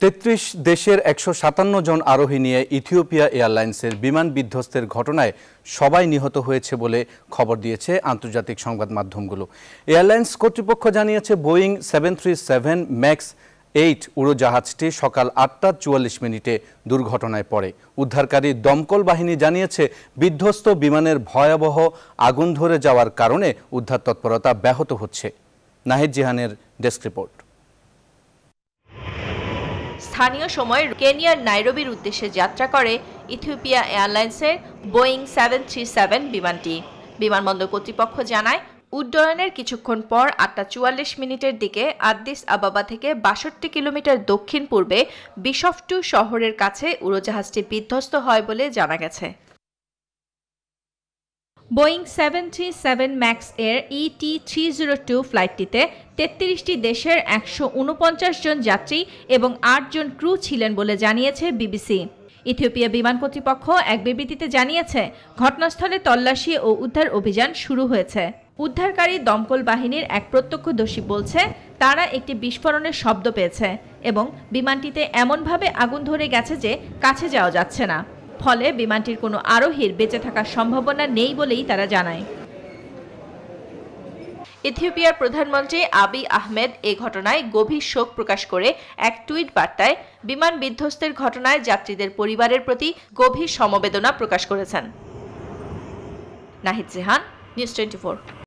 তেত্রিশ দেশের একশো সাতান্ন জন আরোহী নিয়ে ইথিওপিয়া এয়ারলাইন্সের বিমান বিধ্বস্তের ঘটনায় সবাই নিহত হয়েছে বলে খবর দিয়েছে আন্তর্জাতিক সংবাদ মাধ্যমগুলো। এয়ারলাইন্স কর্তৃপক্ষ জানিয়েছে Boeing seven three seven max eight উড়োজাহাজটি সকাল আটটা চুয়াল্লিশ মিনিটে দুর্ঘটনায় পড়ে। উদ্ধারকারী দমকল বাহিনী জানিয়েছে, বিধ্বস্ত বিমানের ভয়াবহ আগুন ধরে যাওয়ার কারণে উদ্ধার তৎপরতা ব্যাহত হচ্ছে। নাহিদ জিহানের ডেস্ক রিপোর্ট। স্থানীয় সময় কেনিয়ার নাইরোবির উদ্দেশ্যে যাত্রা করে ইথিওপিয়া এয়ারলাইন্সের বোয়িং সেভেন থ্রি সেভেন বিমানটি। বিমানবন্দর কর্তৃপক্ষ জানায়, উড্ডয়নের কিছুক্ষণ পর আটটা চুয়াল্লিশ মিনিটের দিকে আদ্দিস আবাবা থেকে বাষট্টি কিলোমিটার দক্ষিণ পূর্বে বিশফটু শহরের কাছে উড়োজাহাজটি বিধ্বস্ত হয় বলে জানা গেছে। Boeing seven three seven Max এর ইটি থ্রি জিরো টু ফ্লাইটটিতে তেত্রিশটি দেশের একশো উনপঞ্চাশ জন যাত্রী এবং আট জন ক্রু ছিলেন বলে জানিয়েছে বিবিসি। ইথিওপিয়া বিমান কর্তৃপক্ষ এক বিবৃতিতে জানিয়েছে, ঘটনাস্থলে তল্লাশি ও উদ্ধার অভিযান শুরু হয়েছে। উদ্ধারকারী দমকল বাহিনীর এক প্রত্যক্ষদর্শী বলছে, তারা একটি বিস্ফোরণের শব্দ পেয়েছে এবং বিমানটিতে এমনভাবে আগুন ধরে গেছে যে কাছে যাওয়া যাচ্ছে না। ফলে বিমানটির কোনো আরোহীর বেঁচে থাকার সম্ভাবনা নেই বলেই তারা জানায়। ইথিওপিয়ার প্রধানমন্ত্রী আবি আহমেদ এ ঘটনায় গভীর শোক প্রকাশ করে এক টুইট বার্তায় বিমান বিধ্বস্তের ঘটনায় যাত্রীদের পরিবারের প্রতি গভীর সমবেদনা প্রকাশ করেছেন। Nahid Jehan news twenty